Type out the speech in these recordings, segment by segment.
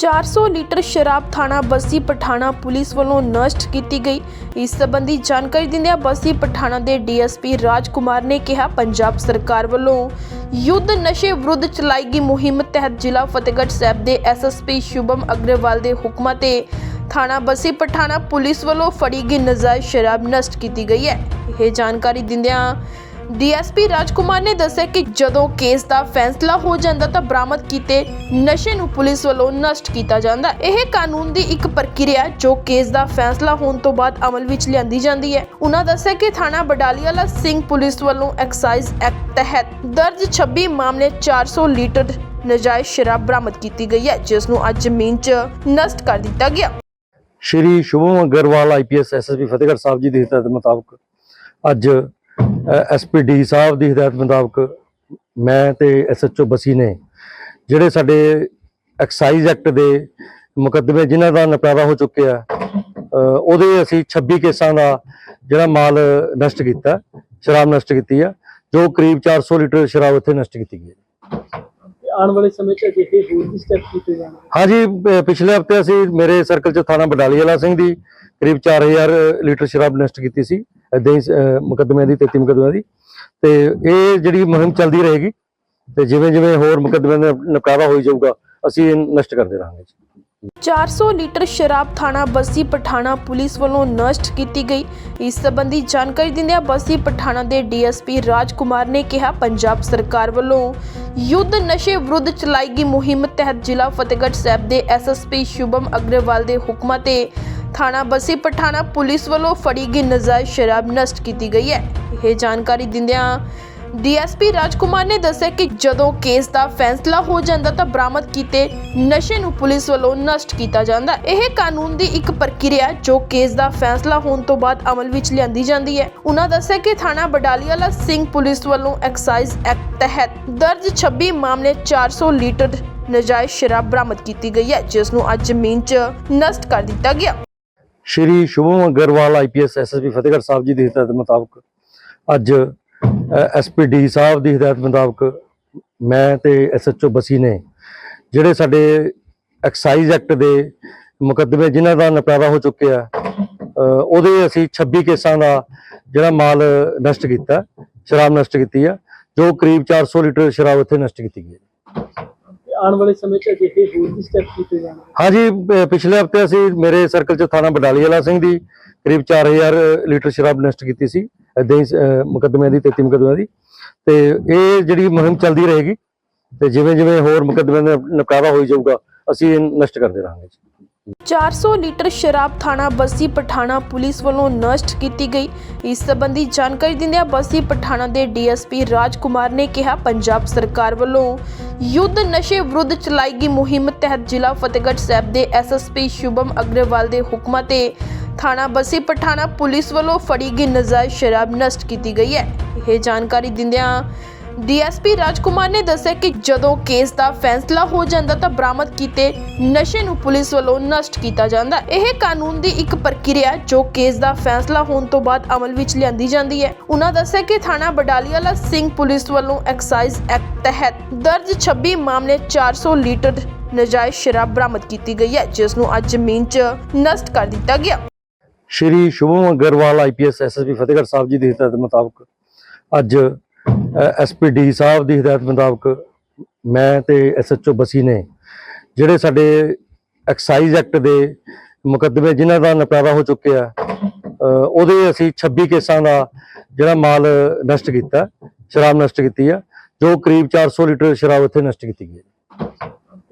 400 litre ਸ਼ਰਾਬ ਥਾਣਾ Bassi Pathana police ਵੱਲੋਂ ਨਸ਼ਟ ਕੀਤੀ ਗਈ। ਇਸ ਸੰਬੰਧੀ ਜਾਣਕਾਰੀ ਦਿੰਦਿਆਂ ਬੱਸੀ ਪਠਾਣਾ ਦੇ ਡੀਐਸਪੀ ਰਾਜਕੁਮਾਰ ਨੇ ਕਿਹਾ, ਪੰਜਾਬ ਸਰਕਾਰ ਵੱਲੋਂ ਯੁੱਧ ਨਸ਼ੇ ਵਿਰੁੱਧ ਚਲਾਈ ਗਈ ਮੁਹਿੰਮ ਤਹਿਤ ਜ਼ਿਲ੍ਹਾ ਫਤਿਹਗੜ੍ਹ ਸਾਹਿਬ ਦੇ ਐਸਐਸਪੀ ਸ਼ੁਭਮ ਅਗਰਵਾਲ ਦੇ ਹੁਕਮਾਂ ਤੇ ਥਾਣਾ ਬੱਸੀ ਪਠਾਣਾ ਪੁਲਿਸ ਵੱਲੋਂ ਫੜੀ ਗਈ ਨਜਾਇਜ਼ ਸ਼ਰਾਬ ਨਸ਼ਟ ਕੀਤੀ ਗਈ ਹੈ। ਇਹ ਜਾਣਕਾਰੀ ਦਿੰਦਿਆਂ ਡੀਐਸਪੀ ਰਾਜਕੁਮਾਰ ਨੇ ਦੱਸਿਆ ਕਿ ਜਦੋਂ ਕੇਸ ਦਾ ਫੈਸਲਾ ਹੋ ਜਾਂਦਾ ਤਾਂ ਬਰਾਮਦ ਕੀਤੇ ਨਸ਼ੇ ਨੂੰ ਪੁਲਿਸ ਵੱਲੋਂ ਨਸ਼ਟ ਕੀਤਾ ਜਾਂਦਾ। ਇਹ ਕਾਨੂੰਨ ਦੀ ਇੱਕ ਪ੍ਰਕਿਰਿਆ ਜੋ ਕੇਸ ਦਾ ਫੈਸਲਾ ਹੋਣ ਤੋਂ ਬਾਅਦ ਅਮਲ ਵਿੱਚ ਲਿਆਂਦੀ ਜਾਂਦੀ ਹੈ। ਉਹਨਾਂ ਦੱਸਿਆ ਕਿ ਥਾਣਾ ਬਡਾਲੀਵਾਲਾ ਸਿੰਘ ਪੁਲਿਸ ਵੱਲੋਂ ਐਕਸਾਈਜ਼ ਐਕਟ ਤਹਿਤ ਦਰਜ 26 ਮਾਮਲੇ 400 ਲੀਟਰ ਨਜਾਇਜ਼ ਸ਼ਰਾਬ ਬਰਾਮਦ ਕੀਤੀ ਗਈ ਹੈ, ਜਿਸ ਨੂੰ ਅੱਜ ਜ਼ਮੀਨ 'ਚ ਨਸ਼ਟ ਕਰ ਦਿੱਤਾ ਗਿਆ। ਸ਼੍ਰੀ ਸ਼ੁਭਮ ਅਗਰਵਾਲ ਆਈਪੀਐਸ ਐਸਐਸਪੀ ਫਤਿਹਗੜ੍ਹ ਸਾਹਿਬ ਜੀ ਦੀ ਹਦਾਇਤ ਮੁਤਾਬਕ ਅੱਜ ਐਸਪੀਡੀ ਸਾਹਿਬ ਦੀ ਹਦਾਇਤ ਮੁਤਾਬਕ ਮੈਂ ਤੇ ਐਸਐਚਓ ਬਸੀ ਨੇ ਜਿਹੜੇ ਸਾਡੇ ਐਕਸਾਈਜ਼ ਐਕਟ ਦੇ ਮੁਕੱਦਮੇ ਜਿਨ੍ਹਾਂ ਦਾ ਨਿਪਟਾਰਾ ਹੋ ਚੁੱਕਿਆ ਉਹਦੇ ਅਸੀਂ 26 ਕੇਸਾਂ ਦਾ ਜਿਹੜਾ ਮਾਲ ਨਸ਼ਟ ਕੀਤਾ ਸ਼ਰਾਬ ਨਸ਼ਟ ਕੀਤੀ ਆ ਜੋ ਕਰੀਬ 400 ਲੀਟਰ ਸ਼ਰਾਬ ਇੱਥੇ ਨਸ਼ਟ ਕੀਤੀ ਗਈ ਆਉਣ ਵਾਲੇ ਸਮੇਂ 'ਚ ਅਜਿਹੇ ਹੋਰ ਵੀ ਸਟੈਪ ਕੀਤੇ ਜਾਣਗੇ? ਹਾਂਜੀ ਪਿਛਲੇ ਹਫ਼ਤੇ ਅਸੀਂ ਮੇਰੇ ਸਰਕਲ ਚ ਥਾਣਾ ਬਡਾਲੀਵਾਲਾ ਸਿੰਘ ਦੀ ਕਰੀਬ 4000 ਲੀਟਰ ਸ਼ਰਾਬ ਨਸ਼ਟ ਕੀਤੀ ਸੀ। ਏਦਾਂ ਹੀ ਅਹ, ਮੁਕੱਦਮਿਆਂ ਦੀ 33 ਮੁਕੱਦਮਿਆਂ ਦੀ। ਤੇ ਇਹ ਜਿਹੜੀ ਮੁਹਿੰਮ ਚੱਲਦੀ ਰਹੇਗੀ ਤੇ ਜਿਵੇਂ ਜਿਵੇਂ ਹੋਰ ਮੁਕੱਦਮਿਆਂ ਦਾ ਨਿਪਟਾਰਾ ਹੋਈ ਜਾਊਗਾ ਅਸੀਂ ਨਸ਼ਟ ਕਰਦੇ ਰਹਾਂਗੇ 400 ਲੀਟਰ ਸ਼ਰਾਬ ਥਾਣਾ ਬੱਸੀ ਪਠਾਣਾ ਪੁਲਿਸ ਵੱਲੋਂ ਨਸ਼ਟ ਕੀਤੀ ਗਈ। ਇਸ ਸੰਬੰਧੀ ਜਾਣਕਾਰੀ ਦਿੰਦਿਆਂ ਬੱਸੀ ਪਠਾਣਾ ਦੇ ਡੀਐਸਪੀ ਰਾਜਕੁਮਾਰ ਨੇ ਕਿਹਾ ਪੰਜਾਬ ਸਰਕਾਰ ਵੱਲੋਂ ਯੁੱਧ ਨਸ਼ੇ ਵਿਰੁੱਧ ਚਲਾਈ ਗਈ ਮੁਹਿੰਮ ਤਹਿਤ ਜ਼ਿਲ੍ਹਾ ਫਤਿਹਗੜ੍ਹ ਸਾਹਿਬ ਦੇ ਐਸਐਸਪੀ ਸ਼ੁਭਮ ਅਗਰਵਾਲ ਦੇ ਹੁਕਮਾਂ ਤੇ ਥਾਣਾ ਬਸੀ ਪਠਾਣਾ ਪੁਲਿਸ ਵੱਲੋਂ ਫੜੀ ਗਈ ਨਜਾਇਜ਼ ਸ਼ਰਾਬ ਨਸ਼ਟ ਕੀਤੀ ਗਈ ਹੈ ਇਹ ਜਾਣਕਾਰੀ ਦਿੰਦਿਆਂ ਡੀਐਸਪੀ ਰਾਜਕੁਮਾਰ ਨੇ ਦੱਸਿਆ ਕਿ ਜਦੋਂ ਕੇਸ ਦਾ ਫੈਸਲਾ ਹੋ ਜਾਂਦਾ ਤਾਂ ਬਰਾਮਦ ਕੀਤੇ ਨਸ਼ੇ ਨੂੰ ਪੁਲਿਸ ਵੱਲੋਂ ਨਸ਼ਟ ਕੀਤਾ ਜਾਂਦਾ ਇਹ ਕਾਨੂੰਨ ਦੀ ਇੱਕ ਪ੍ਰਕਿਰਿਆ ਜੋ ਕੇਸ ਦਾ ਫੈਸਲਾ ਹੋਣ ਤੋਂ ਬਾਅਦ ਅਮਲ ਵਿੱਚ ਲਿਆਂਦੀ ਜਾਂਦੀ ਹੈ ਉਹਨਾਂ ਦੱਸਿਆ ਕਿ ਥਾਣਾ ਬਡਾਲੀਵਾਲਾ ਸਿੰਘ ਪੁਲਿਸ ਵੱਲੋਂ ਐਕਸਾਈਜ਼ ਐਕਟ ਤਹਿਤ ਦਰਜ 26 ਮਾਮਲੇ 400 ਲੀਟਰ ਨਜਾਇਜ਼ ਸ਼ਰਾਬ ਬਰਾਮਦ ਕੀਤੀ ਗਈ ਹੈ ਜਿਸ ਨੂੰ ਅੱਜ ਜ਼ਮੀਨ 'ਚ ਨਸ਼ਟ ਕਰ ਦਿੱਤਾ ਗਿਆ ਸ਼੍ਰੀ ਸ਼ੁਭਮ ਅਗਰਵਾਲ ਆਈਪੀਐਸ ਐਸਐਸਪੀ ਫਤਿਹਗੜ੍ਹ ਸਾਹਿਬ ਜੀ ਦੀ ਹਦਾਇਤ ਮੁਤਾਬਕ ਅੱਜ ਐਸਪੀਡੀ ਸਾਹਿਬ ਦੀ ਹਦਾਇਤ ਮੁਤਾਬਕ ਮੈਂ ਤੇ ਐਸਐਚਓ ਬਸੀ ਨੇ ਜਿਹੜੇ ਸਾਡੇ ਐਕਸਾਈਜ਼ ਐਕਟ ਦੇ ਮੁਕੱਦਮੇ ਜਿਨ੍ਹਾਂ ਦਾ ਨਿਪਟਾਰਾ ਹੋ ਚੁੱਕਿਆ ਉਹਦੇ ਅਸੀਂ 26 ਕੇਸਾਂ ਦਾ ਜਿਹੜਾ ਮਾਲ ਨਸ਼ਟ ਕੀਤਾ, ਸ਼ਰਾਬ ਨਸ਼ਟ ਕੀਤੀ ਆ, ਜੋ ਕਰੀਬ 400 ਲੀਟਰ ਸ਼ਰਾਬ ਇੱਥੇ ਨਸ਼ਟ ਕੀਤੀ ਗਈ ਹੈ। ਆਉਣ ਵਾਲੇ ਸਮੇਂ 'ਚ ਅਜਿਹੇ ਹੋਰ ਵੀ ਸਟੈਪ ਕੀਤੇ ਜਾਣਗੇ? ਹਾਂਜੀ ਪ- ਪਿਛਲੇ ਹਫ਼ਤੇ ਅਸੀਂ ਮੇਰੇ ਸਰਕਲ ਚ ਥਾਣਾ ਬਡਾਲੀਵਾਲਾ ਸਿੰਘ ਦੀ ਕਰੀਬ 4000 ਲੀਟਰ ਸ਼ਰਾਬ ਨਸ਼ਟ ਕੀਤੀ ਸੀ ਏਦਾਂ ਹੀ ਅਹ, ਮੁਕੱਦਮਿਆਂ ਦੀ 33 ਮੁਕੱਦਮਿਆਂ ਦੀ। ਤੇ ਇਹ ਜਿਹੜੀ ਮੁਹਿੰਮ ਚੱਲਦੀ ਰਹੇਗੀ ਤੇ ਜਿਵੇਂ ਜਿਵੇਂ ਹੋਰ ਮੁਕੱਦਮਿਆਂ ਦਾ ਨਿਪਟਾਰਾ ਹੋਈ ਜਾਊਗਾ ਅਸੀਂ ਇਹ ਨਸ਼ਟ ਕਰਦੇ ਰਹਾਂਗੇ ਜੀ। 400 ਲੀਟਰ ਸ਼ਰਾਬ ਥਾਣਾ ਬੱਸੀ ਪਠਾਣਾ ਪੁਲਿਸ ਵੱਲੋਂ ਨਸ਼ਟ ਕੀਤੀ ਗਈ। ਇਸ ਸੰਬੰਧੀ ਜਾਣਕਾਰੀ ਦਿੰਦਿਆਂ ਬੱਸੀ ਪਠਾਣਾ ਦੇ ਡੀਐਸਪੀ ਰਾਜਕੁਮਾਰ ਨੇ ਕਿਹਾ, ਪੰਜਾਬ ਸਰਕਾਰ ਵੱਲੋਂ ਯੁੱਧ ਨਸ਼ੇ ਵਿਰੁੱਧ ਚਲਾਈ ਗਈ ਮੁਹਿੰਮ ਤਹਿਤ ਜ਼ਿਲ੍ਹਾ ਫਤਿਹਗੜ੍ਹ ਸਾਹਿਬ ਦੇ ਐਸਐਸਪੀ ਸ਼ੁਭਮ ਅਗਰਵਾਲ ਦੇ ਹੁਕਮਾਂ ਤੇ ਥਾਣਾ ਬੱਸੀ ਪਠਾਣਾ ਪੁਲਿਸ ਵੱਲੋਂ ਫੜੀ ਗਈ ਨਜਾਇਜ਼ ਸ਼ਰਾਬ ਨਸ਼ਟ ਕੀਤੀ ਗਈ ਹੈ। ਇਹ ਜਾਣਕਾਰੀ ਦਿੰਦਿਆਂ ਡੀਐਸਪੀ ਰਾਜਕੁਮਾਰ ਨੇ ਦੱਸਿਆ ਕਿ ਜਦੋਂ ਕੇਸ ਦਾ ਫੈਸਲਾ ਹੋ ਜਾਂਦਾ ਤਾਂ ਬਰਾਮਦ ਕੀਤੇ ਨਸ਼ੇ ਨੂੰ ਪੁਲਿਸ ਵੱਲੋਂ ਨਸ਼ਟ ਕੀਤਾ ਜਾਂਦਾ। ਇਹ ਕਾਨੂੰਨ ਦੀ ਇੱਕ ਪ੍ਰਕਿਰਿਆ ਜੋ ਕੇਸ ਦਾ ਫੈਸਲਾ ਹੋਣ ਤੋਂ ਬਾਅਦ ਅਮਲ ਵਿੱਚ ਲਿਆਂਦੀ ਜਾਂਦੀ ਹੈ। ਉਹਨਾਂ ਦੱਸਿਆ ਕਿ ਥਾਣਾ ਬਡਾਲੀਵਾਲਾ ਸਿੰਘ ਪੁਲਿਸ ਵੱਲੋਂ ਐਕਸਾਈਜ਼ ਐਕਟ ਤਹਿਤ ਦਰਜ 26 ਮਾਮਲੇ 400 ਲੀਟਰ ਨਜਾਇਜ਼ ਸ਼ਰਾਬ ਬਰਾਮਦ ਕੀਤੀ ਗਈ ਹੈ, ਜਿਸ ਨੂੰ ਅੱਜ ਜ਼ਮੀਨ 'ਚ ਨਸ਼ਟ ਕਰ ਦਿੱਤਾ ਗਿਆ। ਸ਼੍ਰੀ ਸ਼ੁਭਮ ਅਗਰਵਾਲ ਆਈਪੀਐਸ ਐਸਐਸਪੀ ਫਤਿਹਗੜ੍ਹ ਸਾਹਿਬ ਜੀ ਦੀ ਹਦਾਇਤ ਮੁਤਾਬਕ ਅੱਜ ਐਸਪੀਡੀ ਸਾਹਿਬ ਦੀ ਹਦਾਇਤ ਮੁਤਾਬਕ ਮੈਂ ਤੇ ਐਸਐਚਓ ਬਸੀ ਨੇ ਜਿਹੜੇ ਸਾਡੇ ਐਕਸਾਈਜ਼ ਐਕਟ ਦੇ ਮੁਕੱਦਮੇ ਜਿਨ੍ਹਾਂ ਦਾ ਨਿਪਟਾਰਾ ਹੋ ਚੁੱਕਿਆ ਉਹਦੇ ਅਸੀਂ 26 ਕੇਸਾਂ ਦਾ ਜਿਹੜਾ ਮਾਲ ਨਸ਼ਟ ਕੀਤਾ ਸ਼ਰਾਬ ਨਸ਼ਟ ਕੀਤੀ ਆ ਜੋ ਕਰੀਬ 400 ਲੀਟਰ ਸ਼ਰਾਬ ਇੱਥੇ ਨਸ਼ਟ ਕੀਤੀ ਗਈ।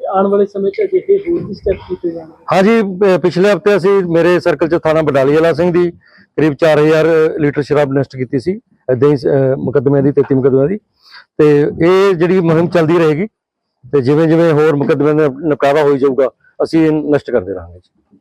ਆਉਣ ਵਾਲੇ ਸਮੇਂ 'ਚ ਅਜਿਹੇ ਹੋਰ ਵੀ ਸਟੈਪ ਕੀਤੇ ਜਾਣਗੇ? ਹਾਂਜੀ ਪਿਛਲੇ ਹਫ਼ਤੇ ਅਸੀਂ ਮੇਰੇ ਸਰਕਲ ਚ ਥਾਣਾ ਬਡਾਲੀਵਾਲਾ ਸਿੰਘ ਦੀ ਕਰੀਬ 4000 ਲੀਟਰ ਸ਼ਰਾਬ ਨਸ਼ਟ ਕੀਤੀ ਸੀ। ਏਦਾਂ ਹੀ ਮੁਕੱਦਮਿਆਂ ਦੀ 33 ਮੁਕੱਦਮਿਆਂ ਦੀ। ਤੇ ਇਹ ਜਿਹੜੀ ਮੁਹਿੰਮ ਚੱਲਦੀ ਰਹੇਗੀ, ਤੇ ਜਿਵੇਂ ਜਿਵੇਂ ਹੋਰ ਮੁਕੱਦਮਿਆਂ ਦਾ ਨਿਪਟਾਰਾ ਹੋਈ ਜਾਊਗਾ, ਅਸੀਂ ਇਹ ਨਸ਼ਟ ਕਰਦੇ ਰਹਾਂਗੇ ਜੀ।